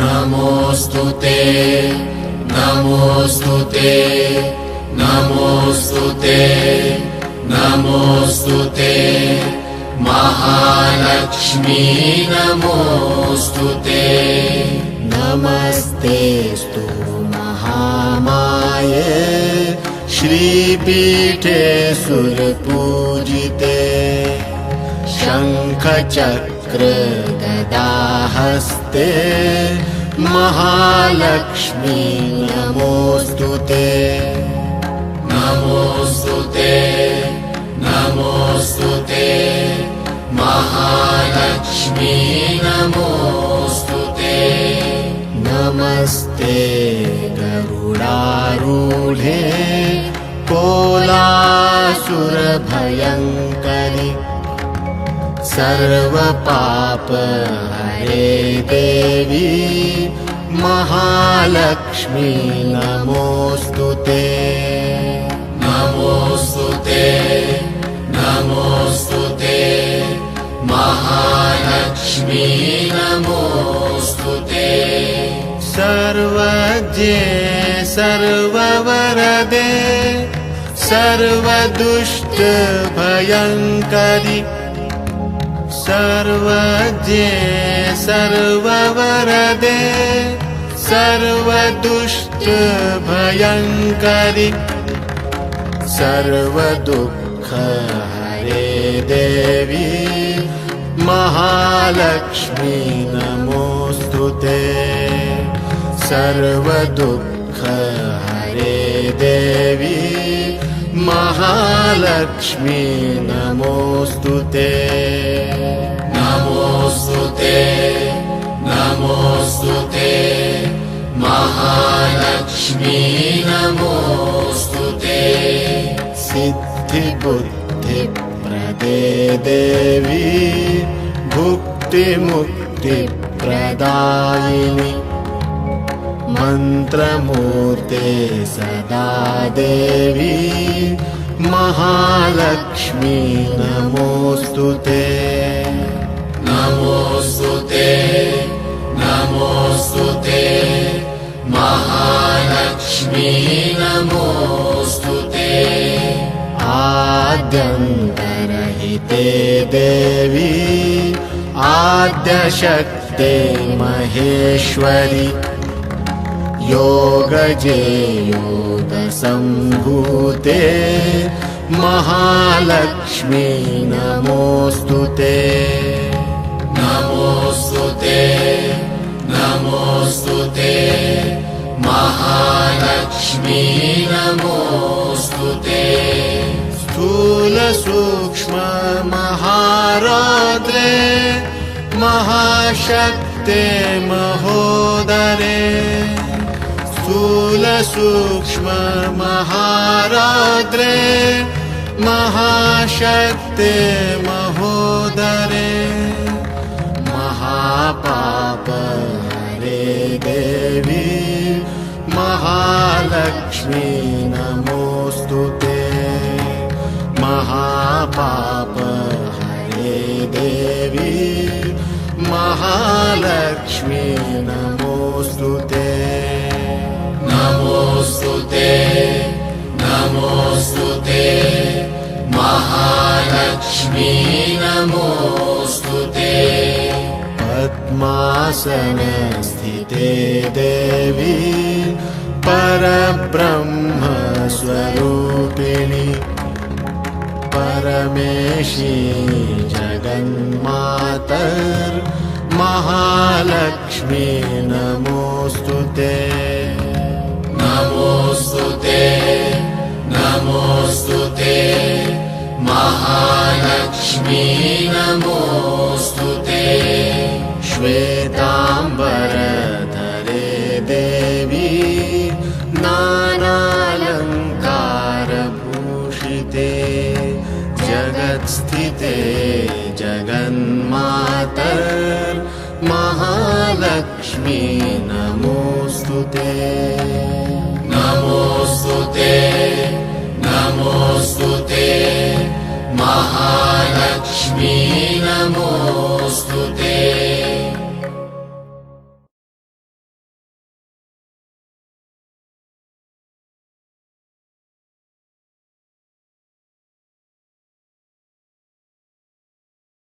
नमोऽस्तु ते नमोऽस्तु ते नमोऽस्तु ते नमोऽस्तु ते महालक्ष्मी नमोऽस्तु ते नमस्तेस्तु महामाये श्रीपीठे सुरपूजिते शङ्खचक्र गदाहस्ते महालक्ष्मी नमोऽस्तु ते। नमोऽस्तु ते नमोऽस्तु ते महालक्ष्मी नमोऽस्तु ते। नमस्ते गरुडारूढे कोलासुरभयङ्करि सर्वपापहरे देवी महालक्ष्मी नमोऽस्तु ते। नमोऽस्तु ते नमोऽस्तु ते। महालक्ष्मी नमोऽस्तु ते। सर्वज्ञे सर्ववरदे सर्वदुष्टभयङ्करि सर्वज्ञे सर्ववरदे सर्वदुष्टभयङ्करि सर्वदुःखहरे देवी महालक्ष्मी नमोऽस्तु ते। सर्वदुःखहरे देवी महालक्ष्मी नमोऽस्तु ते। नमोऽस्तु ते नमोऽस्तु ते। महालक्ष्मी नमोऽस्तु ते। सिद्धिबुद्धिप्रदे देवी भुक्तिमुक्तिप्रदायिनि मन्त्रमूर्ते सदा देवी महालक्ष्मी नमोऽस्तु ते। नमोऽस्तु ते नमोऽस्तु ते महालक्ष्मी नमोऽस्तु ते। आद्यन्तरहिते देवी आद्यशक्ते महेश्वरि योगजे योगसम्भूते महालक्ष्मी नमोऽस्तु ते। नमोऽस्तु ते नमोऽस्तु ते महालक्ष्मी नमोऽस्तु ते। स्थूलसूक्ष्ममहाराद्रे महाशक्ते महोदरे स्थूलसूक्ष्ममहाराद्रे महाशक्ते महोदरे महापापहरे देवी महालक्ष्मी नमोऽस्तु ते। महापापहरे देवी महालक्ष्मी नमोऽस्तु नमोऽस्तु ते। पद्मासनस्थिते देवी परब्रह्मस्वरूपिणि। परमेशी जगन्मातर् महालक्ष्मी नमोऽस्तु ते। नमोऽस्तु ते महालक्ष्मी नमोऽस्तु ते। श्वेताम्बरधरे देवी नानालङ्कारभूषिते। जगत्स्थिते जगन्मातर् महालक्ष्मी नमोऽस्तु ते। नमोऽस्तु ते